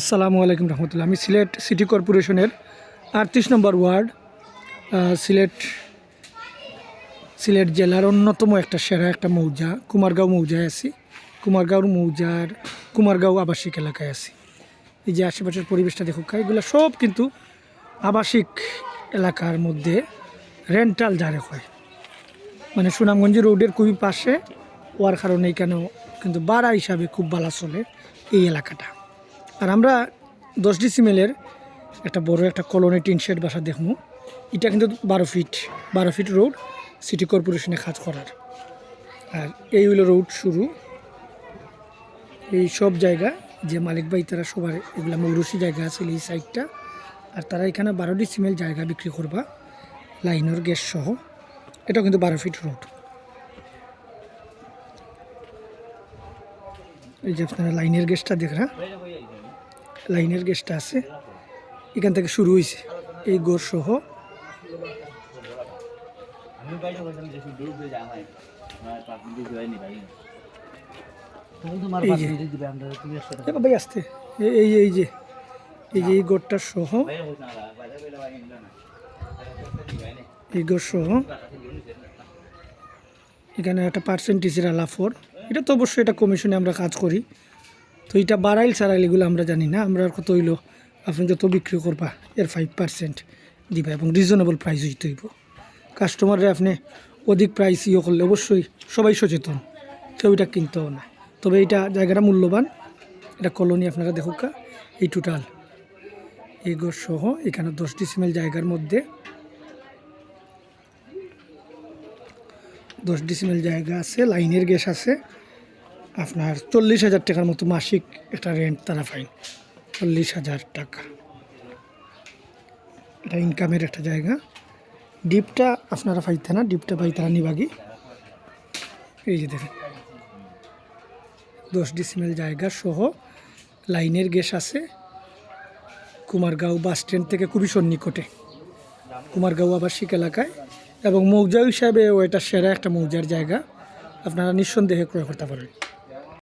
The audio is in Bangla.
আসসালামু আলাইকুম রহমতুল্লাহ। আমি সিলেট সিটি কর্পোরেশনের আটত্রিশ নম্বর ওয়ার্ড সিলেট সিলেট জেলার অন্যতম একটা সেরা একটা মৌজা, কুমারগাঁও মৌজায় আছি। কুমারগাঁওর মৌজার, কুমারগাঁও আবাসিক এলাকায় আছি। এই যে আশেপাশের পরিবেশটা দেখুক এগুলো সব কিন্তু আবাসিক এলাকার মধ্যে রেন্টাল যারে হয়। মানে সুনামগঞ্জ রোডের খুবই পাশে হওয়ার কারণে এখানেও কিন্তু বাড়া হিসাবে খুব ভালো চলে এই এলাকাটা। আর আমরা দশ ডিসিমেলের একটা বড় একটা কলোনি টিন শেড বাসা দেখব। এটা কিন্তু বারো ফিট বারো ফিট রোড সিটি কর্পোরেশনে কাজ করার। আর এই হইল রোড শুরু। এই সব জায়গা যে মালিক ভাই, তারা সবার এগুলা মৌরসি জায়গা আছে এই সাইডটা আর তারা এখানে বারো ডিসিমেল জায়গা বিক্রি করবা, লাইনের গ্যাস সহ। এটাও কিন্তু বারো ফিট রোড এই যে আপনারা লাইনের গ্যাসটা দেখরা লাইনের গ্যাসটা আছে এখান থেকে শুরু হয়েছে এই গোর সহ। ভাই আসতে। এই এই যে। এই যে এই গোরটা সহ। এই গোর সহ। এখানে একটা পার্সেন্টেজের আলাফর এটা তো অবশ্যই এটা কমিশনে আমরা কাজ করি। তো এটা বাড়াইল সারাইল এগুলো আমরা জানি না। আমরা কত হইল? আপনি যত বিক্রি করবা, এর ফাইভ পার্সেন্ট দিবা এবং রিজনেবল প্রাইস হইতে হইব। কাস্টমাররা আপনি অধিক প্রাইস ইয়ে করলে অবশ্যই সবাই সচেতন, কেউ এটা কিনতেও না। তবে এটা জায়গাটা মূল্যবান, এটা কলোনি আপনারা দেখুক এই টোটাল এই গোর সহ এখানে দশ ডিসিমেল জায়গার মধ্যে দশ ডিসিমেল জায়গা আছে, লাইনের গ্যাস আছে। আপনার চল্লিশ হাজার টাকার মতো মাসিক একটা রেন্ট তারা পাইন চল্লিশ হাজার টাকা। এটা ইনকামের একটা জায়গা। ডিপটা আপনারা পাইতে না ডিপটা পাইতারা নিবাগি। এই যে দেখেন। দশ ডিসিমেল জায়গা সহ লাইনের গ্যাস আছে। কুমারগাঁও বাস স্ট্যান্ড থেকে খুবই সন্নিকটে কুমারগাঁও আবাসিক এলাকায়। এবং মৌজা হিসাবে ও এটা সেরা একটা মৌজার জায়গা। আপনারা নিঃসন্দেহে ক্রয় করতে পারেন